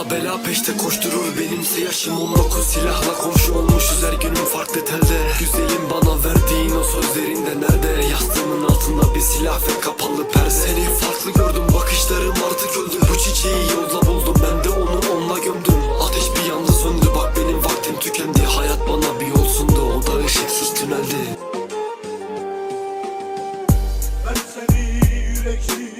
Başıma bela peşte koşturur benimse yaşım 19 Silahla komşu olmuşuz her günüm farklı telde. Güzelim bana verdiğin o sözlerinde nerede? Yastığımın altında bir silah ve kapalı perde. Seni farklı gördüm bakışlarım artık öldü. Bu çiçeği yolda buldum ben de onu onunla gömdüm. Ateş bir yanda söndü bak benim vaktim tükendi. Hayat bana bir yol sundu o da ışıksız tüneldi. Ben seni yürekli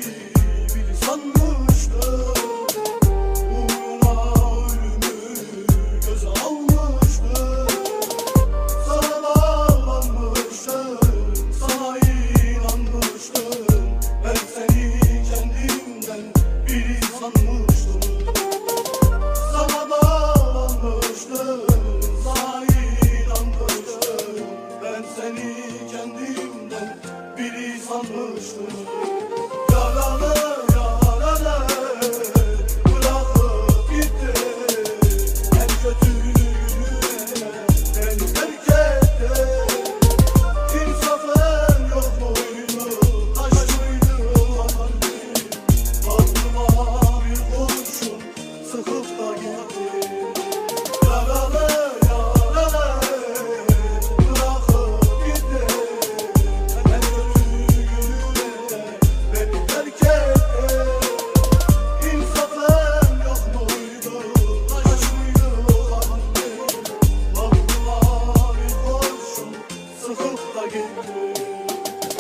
sanmıştım Sana bağlanmıştım, Ben seni kendimden biri sanmıştım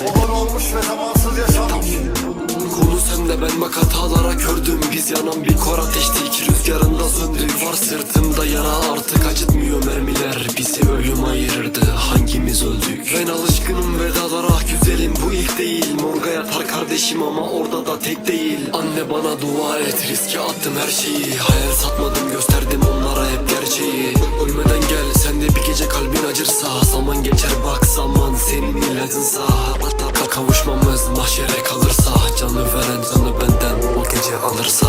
Olan olmuş ve zamansız yaşanmış Konu sende ben bak hatalara kördüm. Biz yanan bir kor ateştik. Rüzgarında söndük Var sırtımda yara. Artık acıtmıyor mermiler. Bizi ölüm ayırırdı hangimiz öldük? Ben alışkınım vedalara güzelim. Bu ilk değil. Morga yatar kardeşim ama orada da tek değil. Anne bana dua et riske attım her şeyi. Hayal satmadım gösterdim onlara hep gerçeği. Ölmeden gel sen de bir gece kalbin acırsa. Zaman geçer bak ilacınsa Hatta kavuşmamız mahşere kalırsa Canı veren canı benden o gece Alırsa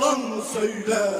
yalan mı söyle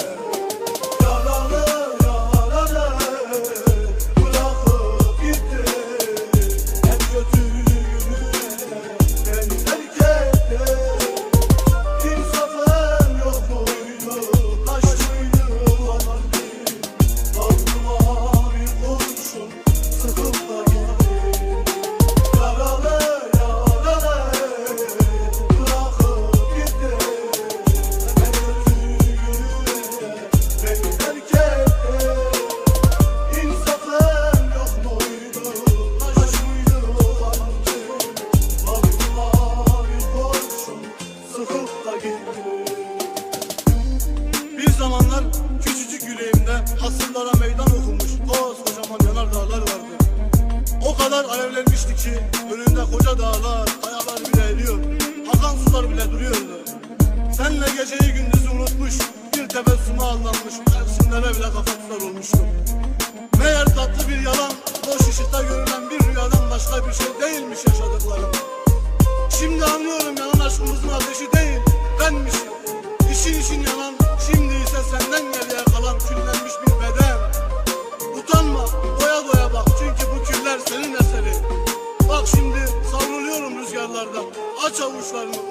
asırlara meydan okumuş koskocaman yanardağlar vardı. O kadar alevlenmişti ki önünde koca dağlar, kayalar bile eriyor, akan sular bile duruyordu. Senle geceyi gündüzü unutmuş, bir tebessüme aldanmış, mevsimlere bile kafa tutar olmuştum. Meğer tatlı bir yalan, boş ışıkta görünen bir rüyadan başka bir şey değilmiş yaşadıklarım. Şimdi anlıyorum yanan aşkımızın ateşi değil, benmişim. İşin için yanan, aslanım.